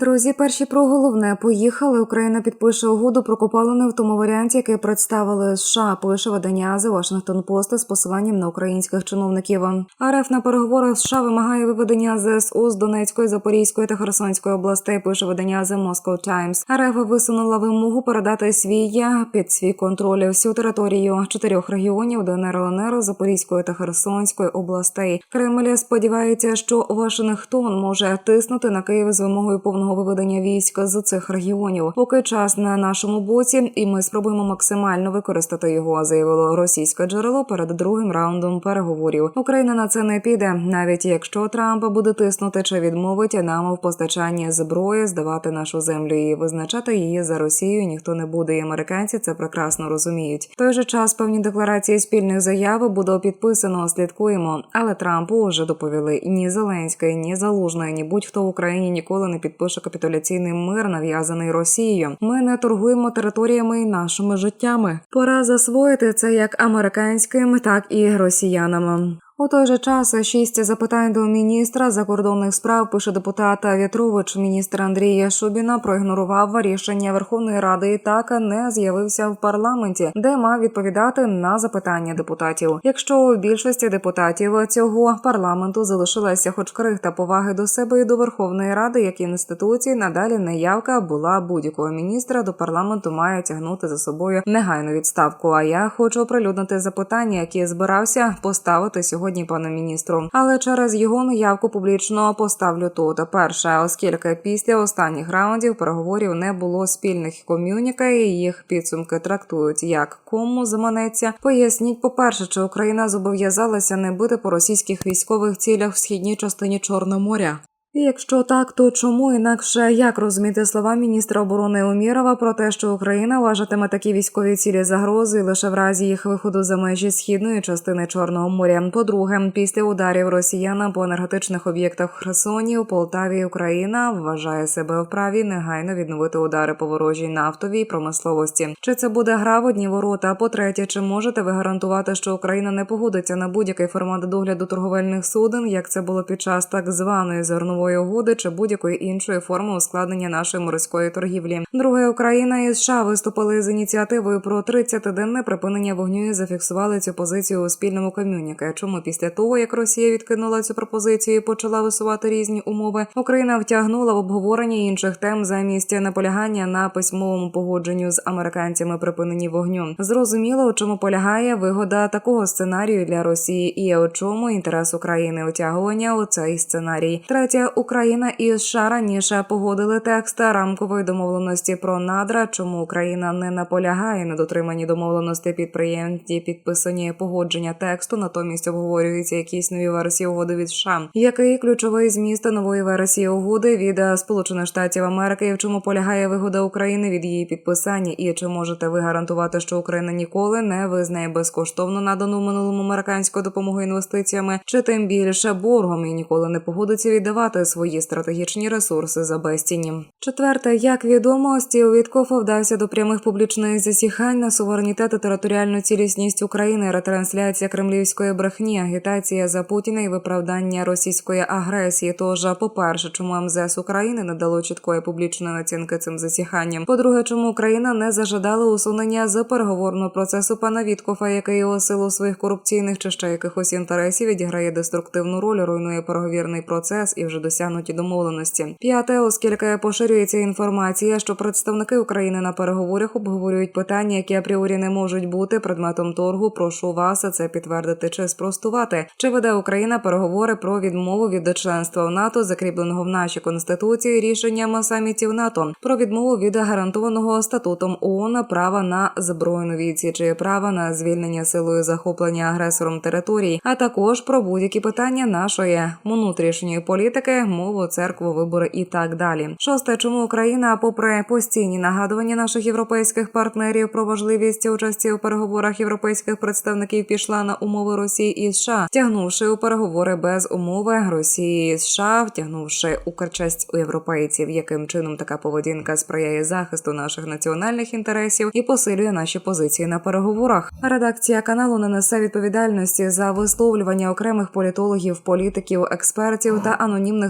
Друзі, перші про головне поїхали. Україна підпише угоду про копалини в тому варіанті, який представили США. Пише видання The Washington Post з посиланням на українських чиновників. РФ на переговорах США вимагає виведення ЗСУ з Донецької, Запорізької та Херсонської областей. Пише видання The Moscow Times. РФ висунула вимогу передати свій під свій контроль всю територію чотирьох регіонів ДНР, ЛНР, Запорізької та Херсонської областей. Кремль сподівається, що Вашингтон може тиснути на Київ з вимогою повного виведення військ з цих регіонів. Поки час на нашому боці, і ми спробуємо максимально використати його, заявило російське джерело перед другим раундом переговорів. Україна на це не піде, навіть якщо Трамп буде тиснути чи відмовить нам в постачанні зброї, здавати нашу землю і визначати її за Росією. Ніхто не буде. І американці це прекрасно розуміють. В той же час певні декларації спільних заяв буде підписано. Слідкуємо, але Трампу вже доповіли ні Зеленський, ні Залужний, ні будь-хто в Україні ніколи не підпише капітуляційний мир, нав'язаний Росією. Ми не торгуємо територіями і нашими життями. Пора засвоїти це як американським, так і росіянам. У той же час шість запитань до міністра закордонних справ пише депутат В'ятрович. Міністр Андрія Шубіна проігнорував рішення Верховної Ради і так не з'явився в парламенті, де мав відповідати на запитання депутатів. Якщо у більшості депутатів цього парламенту залишилася хоч крихта поваги до себе і до Верховної Ради, як інституції, надалі неявка була будь-якого міністра до парламенту має тягнути за собою негайну відставку. А я хочу оприлюднити запитання, які збирався поставити сьогодні сьогодні, пане міністру. Але через його наявку публічно поставлю тут. Перше, оскільки після останніх раундів переговорів не було спільних ком'юніке, і їх підсумки трактують як кому заманеться. Поясніть, по перше, чи Україна зобов'язалася не бити по російських військових цілях в східній частині Чорного моря. І якщо так, то чому інакше як розуміти слова міністра оборони Умірова про те, що Україна вважатиме такі військові цілі загрози лише в разі їх виходу за межі східної частини Чорного моря? По-друге, після ударів росіян по енергетичних об'єктах в Херсоні у Полтаві Україна вважає себе вправі негайно відновити удари по ворожій нафтовій промисловості. Чи це буде гра в одні ворота? По третє, чи можете ви гарантувати, що Україна не погодиться на будь-який формат догляду торговельних суден, як це було під час так званої зернової мирової угоди чи будь-якої іншої форми ускладнення нашої морської торгівлі. Друге Україна і США виступили з ініціативою про 30-денне припинення вогню і зафіксували цю позицію у спільному ком'юніке. Чому після того як Росія відкинула цю пропозицію, і почала висувати різні умови, Україна втягнула в обговорення інших тем замість наполягання на письмовому погодженню з американцями припиненні вогню. Зрозуміло, у чому полягає вигода такого сценарію для Росії, і у чому інтерес України утягування у цей сценарій. Третє Україна і США раніше погодили текст рамкової домовленості про надра. Чому Україна не наполягає на дотриманні домовленості підприємці, підписані погодження тексту, натомість обговорюються якісь нові версії угоди від США. Який ключовий зміст нової версії угоди від Сполучених Штатів Америки? і В чому полягає вигода України від її підписання? І чи можете ви гарантувати, що Україна ніколи не визнає безкоштовно надану минулому американську допомогу інвестиціями, чи тим більше боргом і ніколи не погодиться віддавати свої стратегічні ресурси за безцінні. Четверте, як відомо, стіл Віткофа вдався до прямих публічних засіхань на суверенітет і територіальну цілісність України, ретрансляція кремлівської брехні, агітація за Путіна і виправдання російської агресії. Тож, по перше, чому МЗС України не дало чіткої публічної оцінки цим засіханням? По-друге, чому Україна не зажадала усунення з переговорного процесу пана Віткофа, який у силу своїх корупційних чи ще якихось інтересів відіграє деструктивну роль, руйнує переговірний процес і вже досягнуті домовленості. П'яте, оскільки поширюється інформація, що представники України на переговорах обговорюють питання, які апріорі не можуть бути предметом торгу. Прошу вас це підтвердити чи спростувати. Чи веде Україна переговори про відмову від членства в НАТО, закріпленого в нашій конституції рішенням самітів НАТО, про відмову від гарантованого статутом ООН права на збройну відсіч і права на звільнення силою захоплення агресором територій, а також про будь-які питання нашої внутрішньої політики, мову, церкву, вибори і так далі. Шосте, чому Україна, попри постійні нагадування наших європейських партнерів про важливість участі у переговорах європейських представників, пішла на умови Росії і США, тягнувши у переговори без умови Росії і США, втягнувши Укрчасть у європейців, яким чином така поведінка сприяє захисту наших національних інтересів і посилює наші позиції на переговорах. Редакція каналу не несе відповідальності за висловлювання окремих політологів, політиків, експертів та анонімних